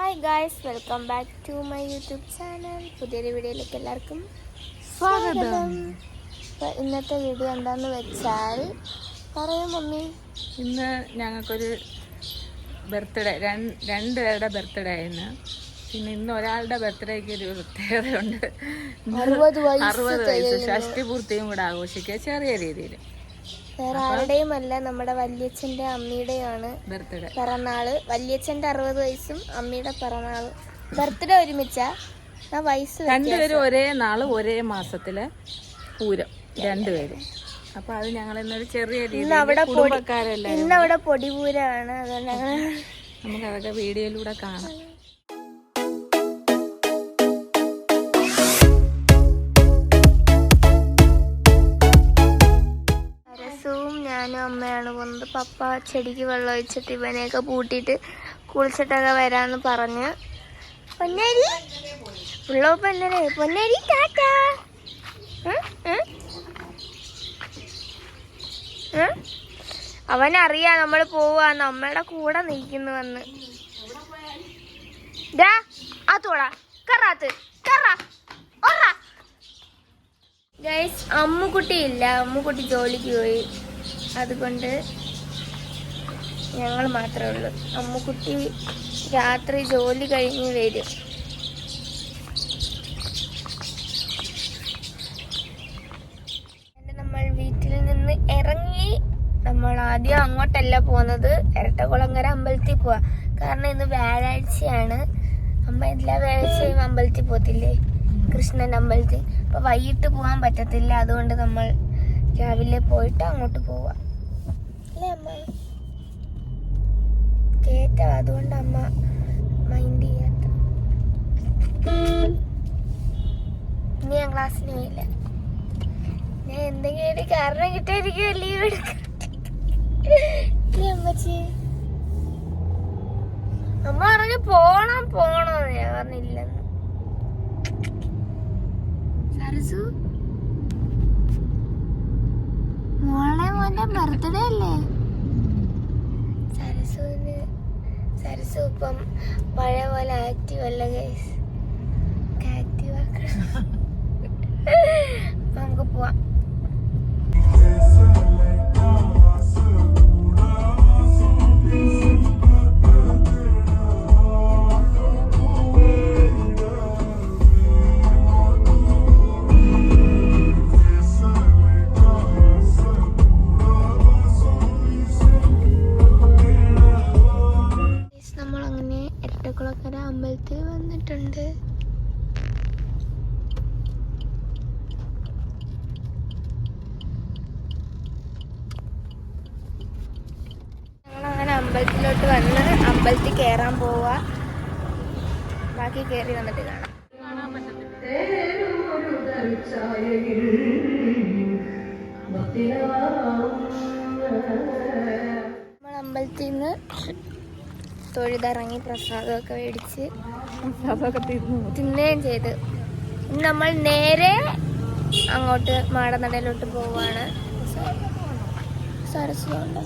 Hi guys welcome back to my YouTube channel പുതിയൊരു വീഡിയോയിലേക്ക് എല്ലാവർക്കും സ്വാഗതം. ഇന്നത്തെ വീഡിയോ എന്താന്ന് വെച്ചാൽ പറയൂ മമ്മി. ഇന്ന് ഞങ്ങൾക്കൊരു ബർത്ത്ഡേ രണ്ട് പേരുടെ ബർത്ത്ഡേ ആയിരുന്നു. പിന്നെ ഇന്ന് ഒരാളുടെ ബർത്ത്ഡേക്ക് ഒരു പ്രത്യേകതയുണ്ട്. അറുപത് വയസ്സ് ഷഷ്ടി പൂർത്തിയും കൂടെ ആഘോഷിക്കുക ചെറിയ രീതിയിൽ. വേറെ ആരുടെയും അല്ല നമ്മുടെ വല്യച്ഛന്റെ അമ്മയുടെയാണ് ബർത്ത്ഡേ. പിറന്നാൾ. വല്യച്ഛന്റെ അറുപത് വയസ്സും അമ്മയുടെ പിറന്നാൾ. ബർത്ത്ഡേ ഒരുമിച്ച? വയസ്സ് രണ്ടുപേരും ഒരേ നാൾ ഒരേ മാസത്തിലെ പൂരം രണ്ടുപേരും. അപ്പൊ അത് ഞങ്ങൾ ഇന്നൊരു ചെറിയ രീതിയിൽ കുടുംബക്കാരെല്ലാം ഇന്ന് അവിടെ പൊടിപൂരമാണ് അതുകൊണ്ട് ഞങ്ങൾ നമുക്ക് അതൊക്കെ വീഡിയോയിലൂടെ കാണാം. അമ്മയാണ് പോകുന്നത് പപ്പ ചെടിക്ക് വെള്ളം ഒഴിച്ചിട്ട് ഇവനെയൊക്കെ പൂട്ടിയിട്ട് കുളിച്ചിട്ടൊക്കെ വരാന്ന് പറഞ്ഞ്. പൊന്നരി? ഉള്ളോ പൊന്നരെ പൊന്നരി ടാറ്റ. അവനറിയാം നമ്മൾ പോവാന്ന്. അമ്മയുടെ കൂടെ നിൽക്കുന്നു വന്ന്. ഡാ ആ തോടാ. കറാത്ത്. കറാ. ഗൈസ് അമ്മുക്കുട്ടി ഇല്ല. അമ്മുക്കുട്ടി ജോലിക്ക് പോയി. അതുകൊണ്ട് ഞങ്ങൾ മാത്രമേ ഉള്ളൂ. അമ്മുക്കുട്ടി രാത്രി ജോലി കഴിഞ്ഞ് വരും. നമ്മൾ വീട്ടിൽ നിന്ന് ഇറങ്ങി. നമ്മൾ ആദ്യം അങ്ങോട്ടല്ല പോകുന്നത് ഇരട്ടകുളങ്ങര അമ്പലത്തിൽ പോവാ. കാരണം ഇന്ന് വ്യാഴാഴ്ചയാണ്. അമ്മ എല്ലാ വ്യാഴാഴ്ചയും അമ്പലത്തിൽ പോകത്തില്ലേ? കൃഷ്ണൻ അമ്പലത്തിൽ. അപ്പൊ വൈകിട്ട് പോകാൻ പറ്റത്തില്ല. അതുകൊണ്ട് നമ്മൾ രാവിലെ പോയിട്ട് അങ്ങോട്ട് പോവാ. അല്ലേ അമ്മ? കേട്ടോ അതുകൊണ്ട് അമ്മ മൈൻഡ് ചെയ്യാത്ത. ഇനി ഞാൻ ക്ലാസ്സിന് പോയില്ല. ഞാൻ എന്തെങ്കിലും കാരണം കിട്ടായിരിക്കും ലീവ് എടുക്കും അമ്മച്ചി? അമ്മ പറഞ്ഞു പോണം പോണം ഞാൻ പറഞ്ഞില്ലെന്ന്. സരസു? മോളെ മോന്റെ ബർത്ത്ഡേ അല്ലേ? സരസുവിന് സരസു ഇപ്പം പഴയ പോലെ ആക്റ്റീവ് അല്ല ഗൈസ് ആക്റ്റീവ് ആക്കണം നമുക്ക് പോവാം. അമ്പലത്തിൽ നിന്ന് തൊഴുതിറങ്ങി പ്രസാദമൊക്കെ മേടിച്ച് തിന്നുകയും ചെയ്ത്. നമ്മൾ നേരെ അങ്ങോട്ട് മാടനടയിലോട്ട് പോവാണ് സരസ്വണ്ട്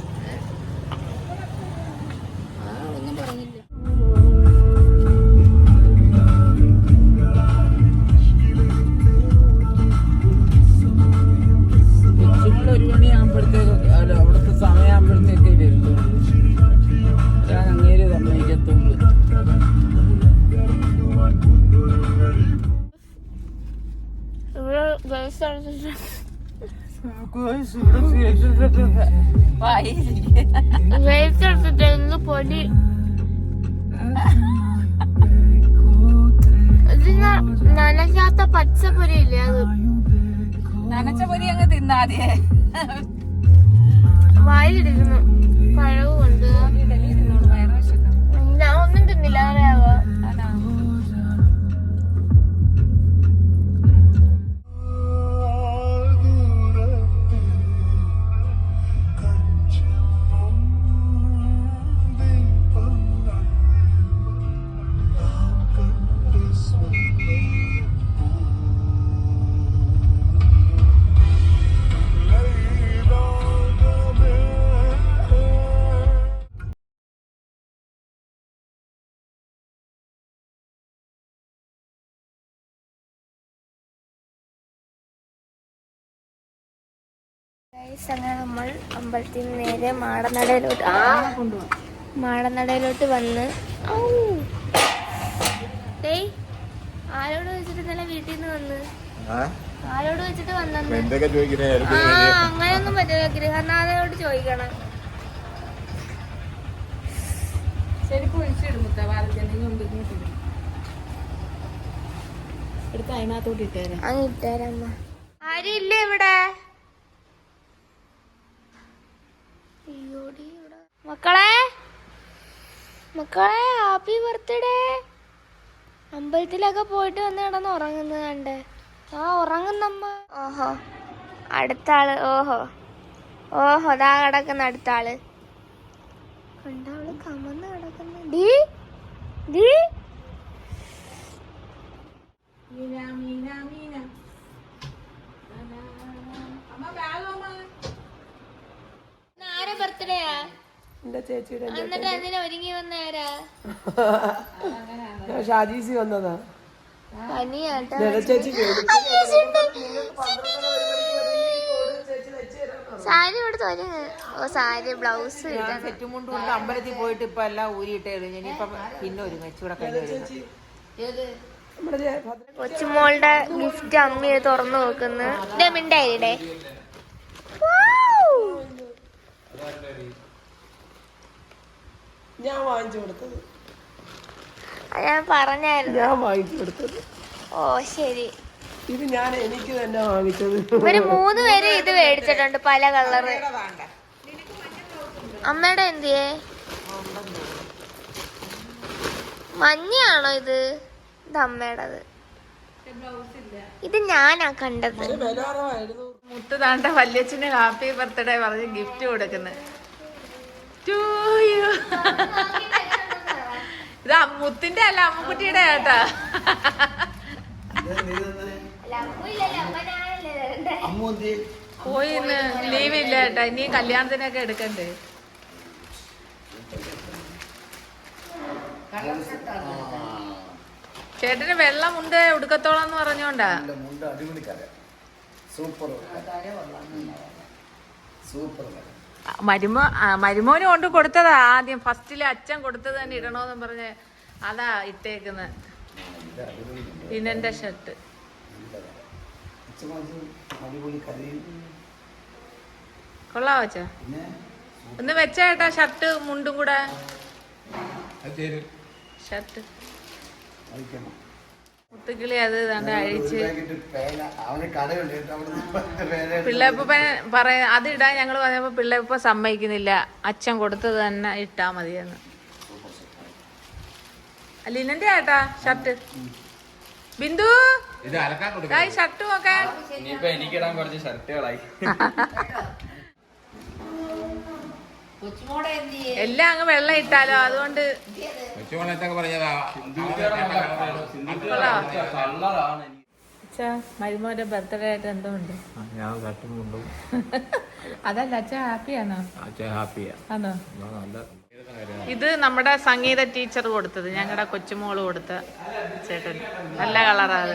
ഗേൾസ് എടുത്തിട്ട് പൊടി ഇതിന് നനയ്ക്കാത്ത പച്ചപ്പൊരി ഇല്ലേ അത് നനച്ച പൊരി അങ്ങ് തിന്നാതെ വായിലിരിക്കുന്നു പഴവുണ്ട് ഞാൻ ഒന്നും തിന്നില്ല. അങ്ങനെ നമ്മൾ അമ്പലത്തിൽ നിന്ന് നേരെ മാടനടയിലോട്ട് ആ മാടനടയിലോട്ട് വന്ന് ആരോട് വെച്ചിട്ട് ഇന്നലെ വീട്ടിൽ നിന്ന് വന്ന് ആരോട് വെച്ചിട്ട് വന്നു ആ അങ്ങനെയൊന്നും പറ്റില്ല ഗൃഹനാഥയോട് ചോദിക്കണം. ശരിക്കും ഒഴിച്ചിടും എടുത്ത് അതിനകത്തോട്ട് അങ്ങ് ഇട്ടേരമ്മ. ആരും ഇല്ലേ ഇവിടെ അയ്യോടി ഇവിടെ മക്കളെ? മക്കളെ ഹാപ്പി ബർത്ത്ഡേ. അമ്പലത്തിലൊക്കെ പോയിട്ട് വന്ന് കിടന്ന് ഉറങ്ങുന്നത് കണ്ടേ. ആ ഉറങ്ങുന്നമ്മ. ഓഹോ അടുത്ത ആൾ ഓഹോ. ഓഹോ ദാ കിടക്കുന്ന അടുത്ത ആൾ കണ്ട അവൾ കമന്ന് കിടക്കുന്ന. ഡീ ഡീ മീന മീന മീന അമ്മ ബാഗ് അമ്മ ഇന്ന് ആരെ ബർത്ത്ഡേയാ എന്റെ ചേച്ചിയുടെ എന്നിട്ട് ഒരുങ്ങി ഷാജീസി വന്നതാ. പനിയാട്ടോ. ചേച്ചി സാരി എടുത്ത് ഒരുങ്ങ് ഓ സാരി ബ്ലൗസ് സെറ്റും കൊണ്ട് അമ്പലത്തിൽ പോയിട്ട് ഇപ്പൊ എല്ലാം ഊരിയിട്ടേ ഇനിയിപ്പം പിന്നെ ഒരു മെച്ചൂടെ കഴിഞ്ഞു കൊച്ചുമോളുടെ ഗിഫ്റ്റ് അമ്മയെ തുറന്നു നോക്കുന്നു. ഇതേ ഞാൻ വാങ്ങിച്ചു കൊടുത്തത്. ഞാൻ പറഞ്ഞായിരുന്നു. ഞാൻ വാങ്ങിച്ചു കൊടുത്തത്. ഓ ശരി. ഇത് ഞാൻ എനിക്ക് തന്നെ വാങ്ങിച്ചത്. ഇവർ മൂന്ന് പേര് ഇത് മേടിച്ചിട്ടുണ്ട് പല കളറ്. അമ്മയുടെ എന്തിയേ? മഞ്ഞയാണോ ഇത്? ഇത് അമ്മയുടേത്. ഇത് ഞാനാ കണ്ടത്. മുത്ത് താണ്ട വല്യച്ഛന് ഹാപ്പി ബർത്ത്ഡേ പറഞ്ഞ് ഗിഫ്റ്റ് കൊടുക്കുന്നത് ടു യു ഇത് അമ്മ- മുത്തിന്റെ അല്ല അമ്മുക്കുട്ടിയുടെ കേട്ടാ പോയി ഇന്ന് ലീവില്ല കേട്ടാ ഇനി കല്യാണത്തിനൊക്കെ എടുക്കണ്ടേ? ചേട്ടന് വെള്ളം ഉണ്ട് ഉടുക്കത്തോളം എന്ന് പറഞ്ഞോണ്ടാ സൂപ്പർ സൂപ്പർ മരുമോ മരുമോന് കൊണ്ട് കൊടുത്തതാ ആദ്യം. ഫസ്റ്റിൽ അച്ഛൻ കൊടുത്തത് തന്നെ ഇടണോന്നും പറഞ്ഞ് അതാ ഇട്ടേക്കുന്നത് ഇന്നെന്റെ ഷർട്ട് കൊള്ളാ വച്ച ഒന്ന് വെച്ചേട്ടാ ഷർട്ട് മുണ്ടും കൂടെ. ഷർട്ട് മുത്തുക്കിളി അത് അഴിച്ച് പറയ അത് ഇടാൻ ഞങ്ങൾ പറഞ്ഞപ്പോ പിള്ളേപ്പ സമ്മതിക്കുന്നില്ല. അച്ഛൻ കൊടുത്തത് തന്നെ ഇട്ടാ മതിയെന്ന്. ലിനന്റെ ആട്ടാ ഷർട്ട്? ബിന്ദു? ഒക്കെ ഷർട്ട് നോക്കാൻ എനിക്കിടാൻ കുറച്ച് ഷർട്ടുകളായി. എല്ലാം അങ്ങ് വെള്ളം ഇട്ടാലോ? അതുകൊണ്ട്. അച്ഛാ മരുമോന്റെ ബർത്ത്ഡേ ആയിട്ട് എന്തുണ്ട് അതല്ല അച്ഛൻ ഹാപ്പിയാണോ? അച്ഛൻ ഹാപ്പിയാ. ആണോ? നല്ല ഇത് നമ്മുടെ സംഗീത ടീച്ചർ കൊടുത്തത് ഞങ്ങളുടെ കൊച്ചുമോൾ കൊടുത്ത ചേട്ടൻ. നല്ല കളറാണ്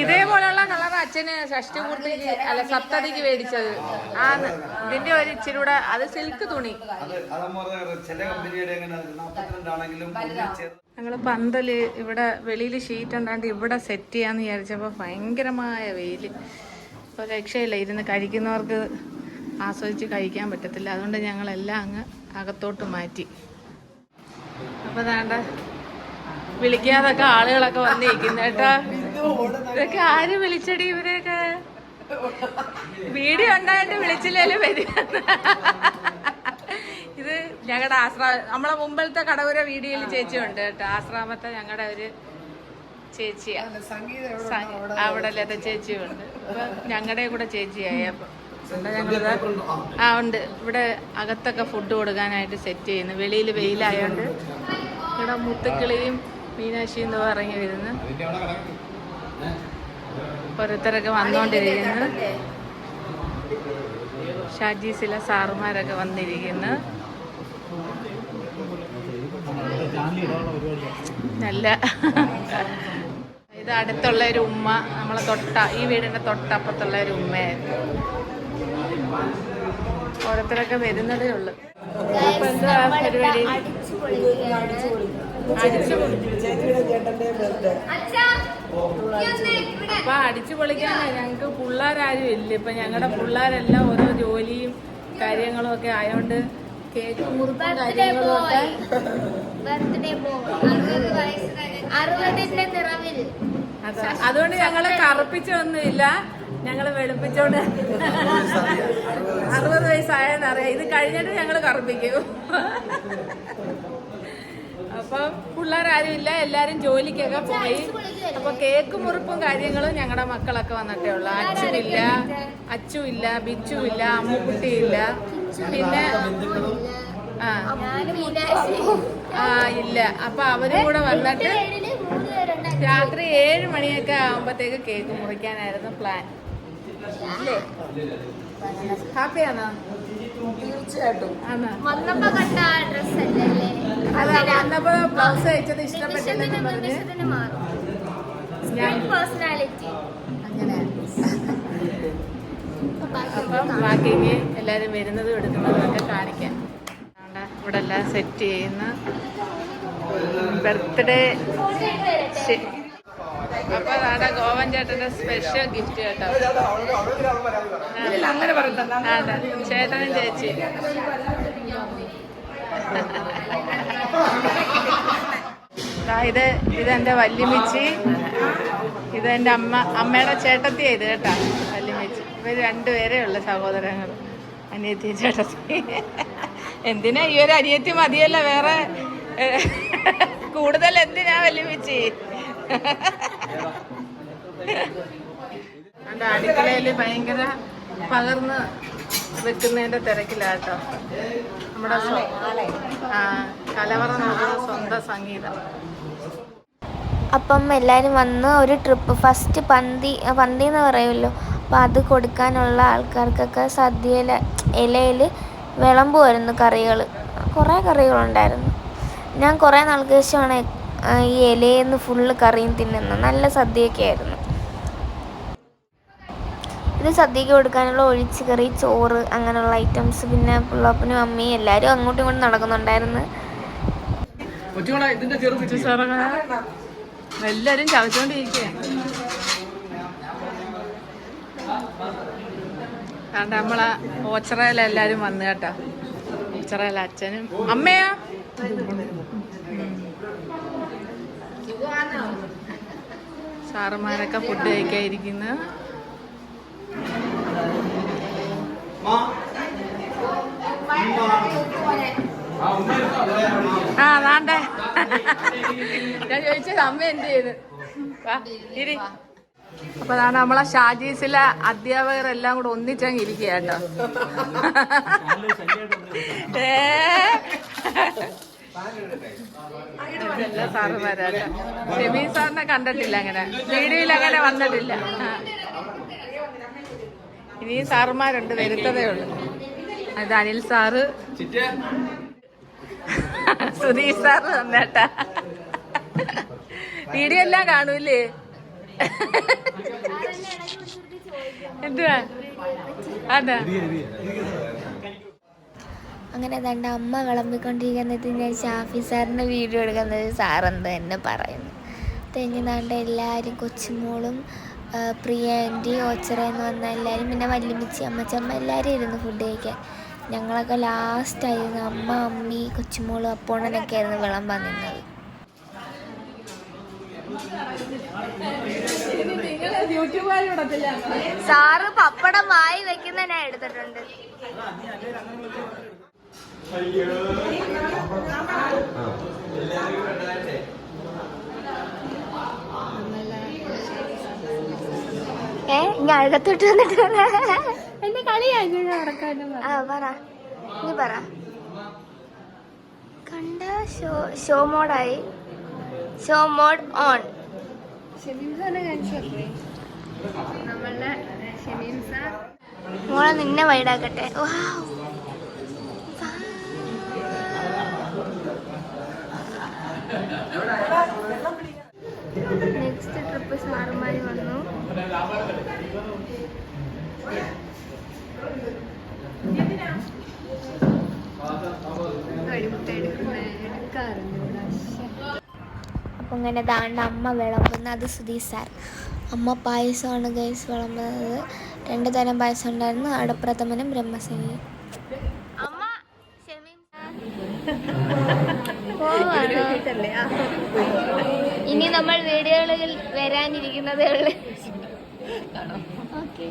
ഇതേപോലെയുള്ള കളർ അച്ഛന് ഷഷ്ടിപൂർത്തിക്ക് അല്ല സപ്തതിക്ക് മേടിച്ചത്. ആ ഇതിന്റെ ഒരു ഇച്ചിരി കൂടെ അത് സിൽക്ക് തുണി. ഞങ്ങൾ പന്തൽ ഇവിടെ വെളിയിൽ ഷീറ്റ് ഉണ്ടാണ്ട് ഇവിടെ സെറ്റ് ചെയ്യാന്ന് വിചാരിച്ചപ്പോൾ ഭയങ്കരമായ വെയിൽ. ഇപ്പോൾ രക്ഷയില്ല ഇരുന്ന് കഴിക്കുന്നവർക്ക് ആസ്വദിച്ച് കഴിക്കാൻ പറ്റത്തില്ല. അതുകൊണ്ട് ഞങ്ങളെല്ലാം അങ്ങ് അകത്തോട്ട് മാറ്റി. അപ്പൊ താണ്ട വിളിക്കാതൊക്കെ ആളുകളൊക്കെ വന്നിരിക്കുന്നു കേട്ടോ. ഇതൊക്കെ ആര് വിളിച്ചടി ഇവരെയൊക്കെ? വീഡിയോ ഉണ്ടായിട്ട് വിളിച്ചില്ലേലും വരിക. ഇത് ഞങ്ങളുടെ ആശ്രാ നമ്മളെ മുമ്പിലത്തെ കടവര വീഡിയോയിൽ ചേച്ചി ഉണ്ട് കേട്ടോ. ആശ്രാമത്തെ ഞങ്ങളുടെ ഒരു ചേച്ചിയാ. സംഗീത- അവിടെ? ലത ചേച്ചിയുണ്ട് അപ്പൊ ഞങ്ങളുടെ കൂടെ ചേച്ചിയായി അപ്പൊ. ആ ഉണ്ട്. ഇവിടെ അകത്തൊക്കെ ഫുഡ് കൊടുക്കാനായിട്ട് സെറ്റ് ചെയ്യുന്നു. വെളിയിൽ വെയിലായോണ്ട് ഇവിടെ മുത്തുക്കിളിയും മീനാശി എന്തോ ഇറങ്ങി വരുന്നു. ഓരോരുത്തരൊക്കെ വന്നോണ്ടിരിക്കുന്നു. ഷാജി വന്നുകൊണ്ടിരിക്കുന്നു ഷാജീസിലെ സാറുമാരൊക്കെ വന്നിരിക്കുന്നു. നല്ല ഇത് അടുത്തുള്ള ഒരു ഉമ്മ. നമ്മളെ തൊട്ട ഈ വീടിന്റെ തൊട്ടപ്പുറത്തുള്ള ഒരു ഉമ്മയായിരുന്നു. ഓരോരുത്തരൊക്കെ വരുന്നതേ ഉള്ളു. അപ്പൊ അടിച്ചു പൊളിക്കാനേ ഞങ്ങക്ക് പിള്ളേരാരും ഇല്ല. ഇപ്പൊ ഞങ്ങളുടെ പിള്ളേരെല്ലാം ഓരോ ജോലിയും കാര്യങ്ങളും ഒക്കെ ആയോണ്ട് കേക്ക് മുറുക്കും കാര്യങ്ങളും ഒക്കെ അതുകൊണ്ട് ഞങ്ങളെ കറുപ്പിച്ചൊന്നുമില്ല ഞങ്ങൾ വെളുപ്പിച്ചോണ്ട് അറുപത് വയസ്സായെന്നറിയാം ഇത് കഴിഞ്ഞിട്ട് ഞങ്ങൾ കറുപ്പിക്കും. അപ്പൊ പിള്ളേരാരും ഇല്ല എല്ലാരും ജോലിക്കൊക്കെ പോയി. അപ്പൊ കേക്ക് മുറിപ്പും കാര്യങ്ങളും ഞങ്ങളുടെ മക്കളൊക്കെ വന്നിട്ടേ ഉള്ളു. അച്ഛനില്ല അച്ചുമില്ല ബിച്ചുമില്ല അമ്മുക്കുട്ടിയില്ല. പിന്നെ ആ ഞാനും മീനാക്ഷി ആ ഇല്ല. അപ്പൊ അവരും കൂടെ വന്നിട്ട് രാത്രി ഏഴ് മണിയൊക്കെ ആകുമ്പോഴത്തേക്ക് കേക്ക് മുറിക്കാനായിരുന്നു പ്ലാൻ. അല്ലേ? ഹാപ്പിയാണോ? തീർച്ചയായിട്ടും. ആണോ? വന്നപ്പോ കണ്ട ഡ്രസ് അല്ലേ അതാ വന്നപ്പോ ബ്ലൗസ് അയച്ചത് ഇഷ്ടപ്പെട്ടില്ലെന്ന് പറഞ്ഞ്. പേഴ്സണാലിറ്റി അങ്ങനെ. അപ്പം എല്ലാവരും എല്ലാരും വരുന്നതും എടുക്കുന്നതും ഒക്കെ കാണിക്കാം ഇവിടെ എല്ലാം സെറ്റ് ചെയ്യുന്ന ബർത്ത്ഡേ അപ്പൊ അതാ ഗോവൻ ചേട്ടന്റെ സ്പെഷ്യൽ ഗിഫ്റ്റ് കേട്ടോ. അങ്ങനെ ആണ്ടെ ചേട്ടനും ചേച്ചി. ഇത് ഇതെന്റെ വല്യമിച്ചി ഇതെന്റെ അമ്മ അമ്മയുടെ ചേട്ടത്തി ഇത് കേട്ടാ വല്യമിച്ചി ഇവർ രണ്ടുപേരേ ഉള്ള സഹോദരങ്ങൾ അനിയത്തി ചേട്ടത്തി. എന്തിനാ ഈ ഒരു അനിയത്തി മതിയല്ല വേറെ? കൂടുതൽ എന്തിനാ വല്യമിച്ചി അന്റെ അടുക്കളയിൽ ഭയങ്കര പകർന്ന് വെക്കുന്നതിന്റെ തിരക്കിലാട്ടോ. നമ്മുടെ കലവറ നമ്മുടെ സ്വന്തം സംഗീതം. അപ്പം എല്ലാവരും വന്ന് ഒരു ട്രിപ്പ് ഫസ്റ്റ് പന്തി പന്തി എന്ന് പറയുമല്ലോ. അപ്പം അത് കൊടുക്കാനുള്ള ആൾക്കാർക്കൊക്കെ സദ്യയിൽ ഇലയിൽ വിളമ്പുമായിരുന്നു കറികൾ കുറേ കറികളുണ്ടായിരുന്നു. ഞാൻ കുറേ നാൾക്ക് ശേഷമാണ് ഈ ഇലയെന്ന് ഫുള്ള് കറിയും തിന്നുന്നു നല്ല സദ്യയൊക്കെ ആയിരുന്നു. ഇത് സദ്യക്ക് കൊടുക്കാനുള്ള ഒഴിച്ച് കറി ചോറ് അങ്ങനെയുള്ള ഐറ്റംസ് പിന്നെ പിള്ളപ്പനും അമ്മയും എല്ലാവരും അങ്ങോട്ടും ഇങ്ങോട്ടും നടക്കുന്നുണ്ടായിരുന്നു. എല്ലാരും ചവച്ചോണ്ടിരിക്കുക കാരണം നമ്മളെ ഓച്ചറയിലെല്ലാരും വന്നു കേട്ടോ. ഓച്ചറയിലെ അച്ഛനും അമ്മയാ? സാറുമാരൊക്കെ ഫുഡ് കഴിക്കാൻ ഇരിക്കുന്നു. ആ വേണ്ടേ. ഞാൻ ചോദിച്ചത് അമ്മ എന്ത് ചെയ്ത്? ഇരി. അപ്പൊ അതാണ് നമ്മളെ ഷാജീസിലെ അധ്യാപകരെല്ലാം കൂടെ ഒന്നിച്ചങ്ങ് ഇരിക്കുക കേട്ടോ. ഏ? എല്ലാ വരാതെ. സാറിനെ കണ്ടിട്ടില്ല അങ്ങനെ. വീഡിയോയിൽ അങ്ങനെ വന്നിട്ടില്ല. ഇനിയും സാറുമാരുണ്ട് വരുത്തതേ ഉള്ളൂ. അത് അനിൽ സാറ്. സുധീഷ് സാറ് വന്നേട്ടാ. വീഡിയോ എല്ലാം കാണൂലേ എന്തുവാ? അതാ. അങ്ങനെ തന്റെ അമ്മ വിളമ്പിക്കൊണ്ടിരിക്കുന്നത് ഞാൻ ഷാഫി സാറിന്റെ വീഡിയോ എടുക്കുന്നത് സാറെന്ന് തന്നെ പറയുന്നു. തെങ്ങിനാണ്ട് എല്ലാവരും കൊച്ചുമോളും പ്രിയ ആന്റി ഓച്ചറ എന്ന് വന്ന എല്ലാവരും പിന്നെ വല്യമ്മച്ചി അമ്മച്ചമ്മ എല്ലാവരും ഇരുന്ന് ഫുഡ് കഴിക്കാൻ. ഞങ്ങളൊക്കെ ലാസ്റ്റായിരുന്നു അമ്മ അമ്മി കൊച്ചുമോളും അപ്പോണനൊക്കെ ആയിരുന്നു വിളമ്പാൻ നിന്നത്. സാറ് പപ്പടം വായി വെക്കുന്ന എടുത്തിട്ടുണ്ട്. ഏ ഞാൻ അകത്തോട്ട് വന്നിട്ട് എന്നെ കളിയായിരുന്നു ആ പറ. നീ പറ. കണ്ട ഷോ ഷോ മോഡായി ഷോ മോഡ് ഓൺ മോളെ നിന്നെ വൈഡാക്കട്ടെ വാവ്. നെക്സ്റ്റ് ട്രിപ്പ് സാറുമായി വന്നു അപ്പം ഇങ്ങനെ ദാണ്ട് അമ്മ വിളമ്പുന്നത് സുധീ സാർ. അമ്മ പായസമാണ് ഗൈസ് വിളമ്പുന്നത്. രണ്ട് തരം പായസം ഉണ്ടായിരുന്നു. അടപ്രഥമനും ബ്രഹ്മസേനിയും. അമ്മ ഇനി നമ്മൾ വീഡിയോകളിൽ വരാനിരിക്കുന്നതേ ഉള്ളു ഓക്കെ.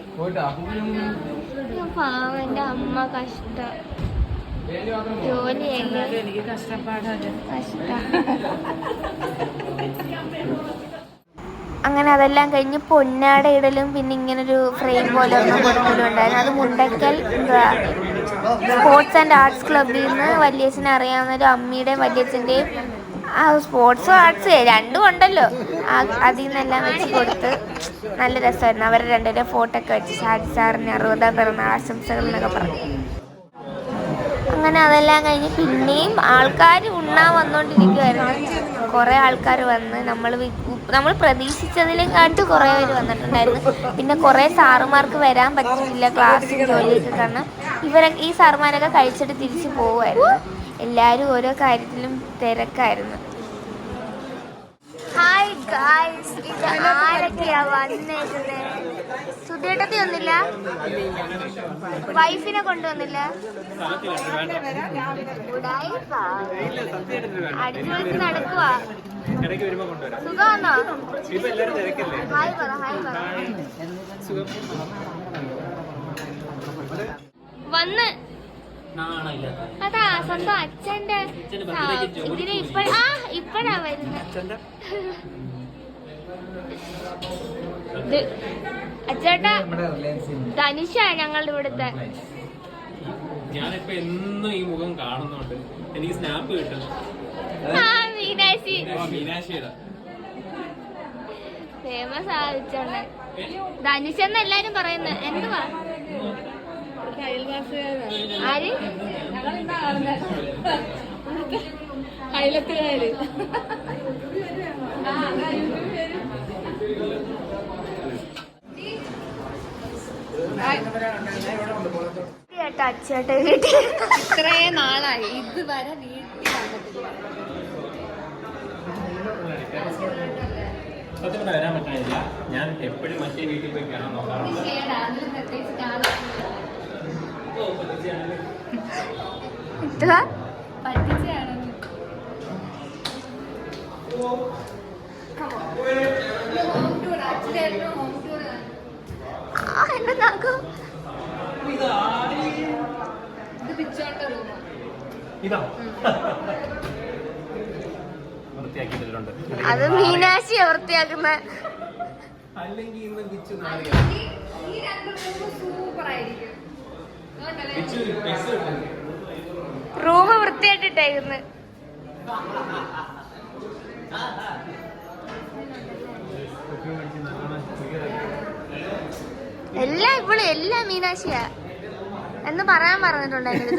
പാവം അമ്മ കഷ്ട. ജോലിയല്ലേ? എനിക്ക് കഷ്ടപ്പാടാണ്. കഷ്ടം. അങ്ങനെ അതെല്ലാം കഴിഞ്ഞ് പൊന്നാട ഇടലും പിന്നെ ഇങ്ങനൊരു ഫ്രെയിം പോലെ ഒന്നും കൊടുക്കലും ഉണ്ടായിരുന്നു. അത് മുണ്ടക്കൽ സ്പോർട്സ് ആൻഡ് ആർട്സ് ക്ലബ്ബിൽ നിന്ന് വല്യച്ഛനെ അറിയാവുന്ന ഒരു അമ്മയുടെയും വല്യച്ഛന്റെയും ആ സ്പോർട്സും ആർട്സ് രണ്ടും ഉണ്ടല്ലോ. അതിൽ നിന്നെല്ലാം വെച്ച് കൊടുത്ത് നല്ല രസമായിരുന്നു. അവരുടെ രണ്ടുപേരെ ഫോട്ടോ ഒക്കെ വെച്ച് ഷാജി സാറിന് അറുപതാം പിറന്നാൾ ആശംസകൾ എന്നൊക്കെ പറഞ്ഞു. അങ്ങനെ അതെല്ലാം കഴിഞ്ഞ് പിന്നെയും ആൾക്കാർ ഉണ്ണാൻ വന്നുകൊണ്ടിരിക്കുമായിരുന്നു കുറേ ആൾക്കാർ വന്ന് നമ്മൾ നമ്മൾ പ്രതീക്ഷിച്ചതിലും കാട്ട് കുറേ പേര് വന്നിട്ടുണ്ടായിരുന്നു. പിന്നെ കുറേ സാറുമാർക്ക് വരാൻ പറ്റിയില്ല ക്ലാസ്സിൽ ജോലിയൊക്കെ കാരണം. ഇവരെ ഈ സാർമാരൊക്കെ കഴിച്ചിട്ട് തിരിച്ചു പോവുമായിരുന്നു എല്ലാവരും ഓരോ കാര്യത്തിലും തിരക്കായിരുന്നു. സുധേട്ടത്തി ഒന്നില്ല വൈഫിനെ കൊണ്ടുവന്നില്ല? ഉഡായിപ്പാ. അടിച്ചു പൊളിച്ച് നടക്കുവാ. സുഖമാണോ? ഹായ് പറ ഹായ് പറ വന്ന് അതാ സ്വന്തം അച്ഛന്റെ ഇതിന് ഇപ്പഴ ആ ഇപ്പഴാ വരുന്നത് അച്ചേട്ടാ ധനുഷ ഞങ്ങളുടെ ഇവിടുത്തെ. ഞാനിപ്പോ എന്നും ഈ മുഖം കാണുന്നുണ്ട് എനിക്ക് സ്നാപ്പ് കിട്ടുന്നു ആ മീനാശി ആ, മീനാക്ഷിയുടെ. ഫേമസ് ആവിച്ചോണ്ട് ധനുഷ എന്ന് എല്ലാരും പറയുന്നത് എന്തുവാ? ആര്? അയലത്തുകാര്. അച്ചേട്ട വീട്ടിൽ. ഇത്രേ നാളായി. ഇതുവരെ വീട്ടിൽ വന്നിട്ടില്ല. സത്യം വരാൻ പറ്റാനില്ല ഞാൻ എപ്പോഴും മറ്റേ വീട്ടിൽ പോയി കാണാൻ നാക്കും അത് മീനാശി വൃത്തിയാക്കുന്ന അല്ലെങ്കിൽ ഇന്ന് ബിച്ചു ഈ ബിച്ചു സൂപ്പർ ഇട്ടു റൂം വൃത്തിയായിട്ടിട്ടേക്കുന്നു എല്ലാം ഇവിടെ എല്ലാം മീനാശിയാ എന്ന് പറയാൻ പറഞ്ഞിട്ടുണ്ടായിരുന്നു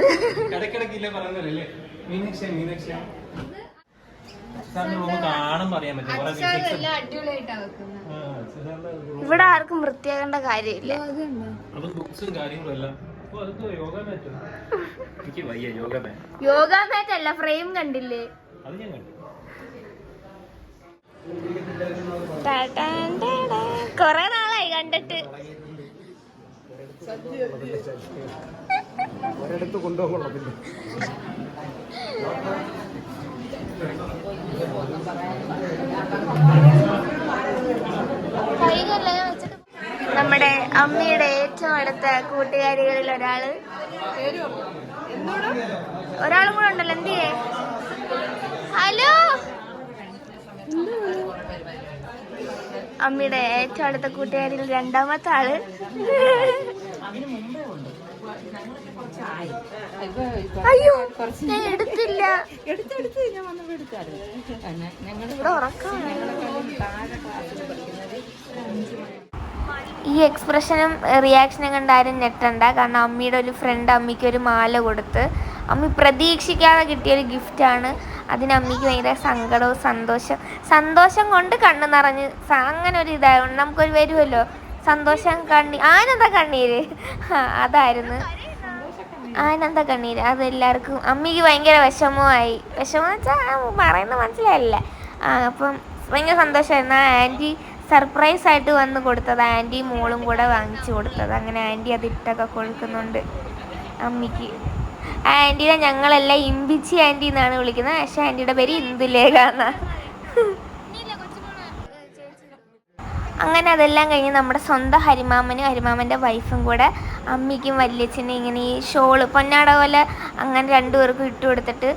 ഇവിടെ ആർക്കും വൃത്തിയാകേണ്ട കാര്യമില്ല. അതും ബുക്സും കാര്യങ്ങളും എല്ലാം. എനിക്ക് വയ്യ യോഗ മാറ്റ്. യോഗ മാറ്റ് അല്ല ഫ്രെയിം കണ്ടില്ലേ? അത് ഞാൻ കണ്ടു. കൊറേ നാളായി കണ്ടിട്ട്. ഒരിടത്ത് കൊണ്ടുപോകണം വെച്ചിട്ട് നമ്മുടെ അമ്മയുടെ ഏറ്റവും അടുത്ത കൂട്ടുകാരികളിൽ ഒരാൾ. ഒരാളും കൂടെ ഉണ്ടല്ലോ എന്തിയേ ഹലോ? അമ്മയുടെ ഏറ്റവും അടുത്ത കൂട്ടുകാരിൽ രണ്ടാമത്തെ ആൾ. അയ്യോ ഇവിടെ ഉറക്കമാണ് ഈ എക്സ്പ്രഷനും റിയാക്ഷനും കണ്ടാരും ഞെട്ടണ്ട. കാരണം അമ്മിയുടെ ഒരു ഫ്രണ്ട് അമ്മയ്ക്ക് ഒരു മാല കൊടുത്ത് അമ്മി പ്രതീക്ഷിക്കാതെ കിട്ടിയ കിട്ടിയൊരു ഗിഫ്റ്റാണ് അതിന് അമ്മിക്ക് ഭയങ്കര സങ്കടവും സന്തോഷം. സന്തോഷം കൊണ്ട് കണ്ണു നിറഞ്ഞ് അങ്ങനെ ഒരു ഇതായതുകൊണ്ട് നമുക്കൊരു വരുമല്ലോ സന്തോഷം കണ്ണി ആനന്ദ കണ്ണീര്. അതായിരുന്നു. ആനന്ദ കണ്ണീര്. അത് എല്ലാവർക്കും അമ്മിക്ക് ഭയങ്കര വിഷമമായി. വിഷമം വെച്ചാൽ പറയുന്നത് മനസ്സിലായില്ല. അപ്പം ഭയങ്കര സന്തോഷമായിരുന്നു. ആ ആന്റി സർപ്രൈസ് ആയിട്ട് വന്ന് കൊടുത്തത് ആന്റി മോളും കൂടെ വാങ്ങിച്ചു കൊടുത്തത്. അങ്ങനെ ആന്റി അത് ഇട്ടൊക്കെ കൊടുക്കുന്നുണ്ട് അമ്മിക്ക്. ആന്റീനെ ഞങ്ങളെല്ലാം ഇമ്പിച്ചി ആന്റി എന്നാണ് വിളിക്കുന്നത്. പക്ഷെ ആന്റിയുടെ പേര് ഇന്ദുലേഖ എന്നാ. അങ്ങനെ അതെല്ലാം കഴിഞ്ഞ് നമ്മുടെ സ്വന്തം ഹരിമാമനും ഹരിമാമന്റെ വൈഫും കൂടെ അമ്മിക്കും വല്യച്ഛനും ഇങ്ങനെ ഈ ഷോൾ പൊന്നാട പോലെ അങ്ങനെ രണ്ടുപേർക്കും ഇട്ട് കൊടുത്തിട്ട്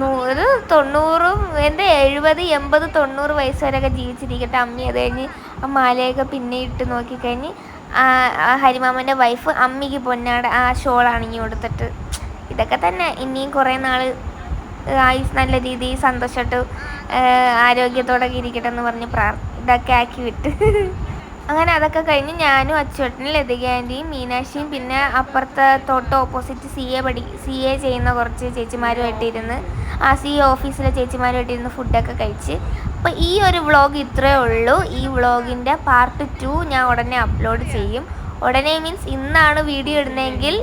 നൂറ് തൊണ്ണൂറും എന്റെ എഴുപത് എൺപത് തൊണ്ണൂറ് വയസ്സ് വരെയൊക്കെ ജീവിച്ചിരിക്കട്ടെ. അമ്മി അത് കഴിഞ്ഞ് ആ മാലയൊക്കെ പിന്നെ ഇട്ട് നോക്കിക്കഴിഞ്ഞ് ഹരിമാമന്റെ വൈഫ് അമ്മിക്ക് പൊന്നാട ആ ഷോൾ അണിഞ്ഞു കൊടുത്തിട്ട്. ഇതൊക്കെ തന്നെ. ഇനിയും കുറേ നാൾ ആയുസ് നല്ല രീതിയിൽ സന്തോഷമായിട്ട് ആരോഗ്യത്തോടെ ഇരിക്കട്ടെ എന്ന് പറഞ്ഞ് പ്രാർ ഇതൊക്കെ ആക്കി വിട്ട്. അങ്ങനെ അതൊക്കെ കഴിഞ്ഞ് ഞാനും അച്ചുവേട്ടനും ലതിക ആന്റിയും മീനാക്ഷിയും പിന്നെ അപ്പുറത്തെ തൊട്ട് ഓപ്പോസിറ്റ് സി എ പഠി സി എ ചെയ്യുന്ന കുറച്ച് ചേച്ചിമാരുമായിട്ട് ഇരുന്ന് ആ സി എ ഓഫീസിലെ ചേച്ചിമാരുമായിട്ട് ഇരുന്ന് ഫുഡൊക്കെ കഴിച്ച്. അപ്പോൾ ഈ ഒരു വ്ളോഗ് ഇത്രയേ ഉള്ളൂ. ഈ വ്ളോഗിന്റെ പാർട്ട് ടു ഞാൻ ഉടനെ അപ്ലോഡ് ചെയ്യും. ഉടനെ മീൻസ് ഇന്നാണ് വീഡിയോ ഇടുന്നതെങ്കിൽ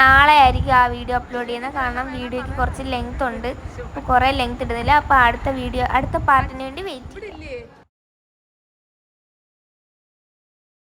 നാളെ ആയിരിക്കും ആ വീഡിയോ അപ്ലോഡ് ചെയ്യുന്നത്. കാരണം വീഡിയോയ്ക്ക് കുറച്ച് ലെങ്ത് ഉണ്ട്. അപ്പോൾ കുറേ ലെങ്ത് ഇടുന്നില്ല. അപ്പോൾ അടുത്ത വീഡിയോ അടുത്ത പാർട്ടിന് വേണ്ടി വെയിറ്റ് ഇല്ലേ?